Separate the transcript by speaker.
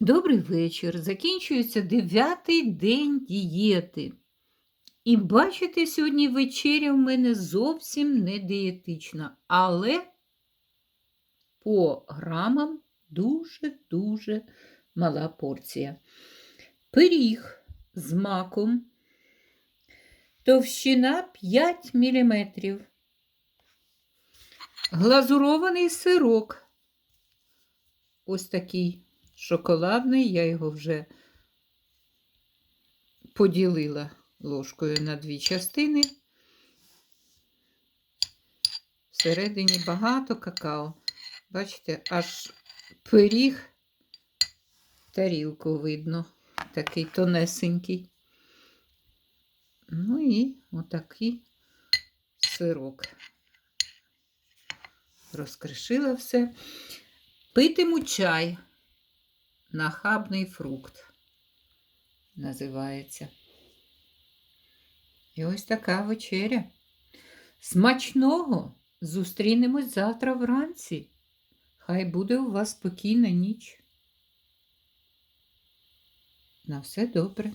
Speaker 1: Добрий вечір. Закінчується дев'ятий день дієти. І бачите, сьогодні вечеря в мене зовсім не дієтична, але по грамам дуже-дуже мала порція. Пиріг з маком, товщина 5 мм. Глазурований сирок. Ось такий шоколадний, я його вже поділила ложкою на дві частини. Всередині багато какао. Бачите, аж пиріг, тарілку видно, такий тонесенький. Ну і отакий сирок. Розкришила все. Питиму чай. Нахабний фрукт називається. І ось така вечеря. Смачного! Зустрінемось завтра вранці. Хай буде у вас спокійна ніч. На все добре.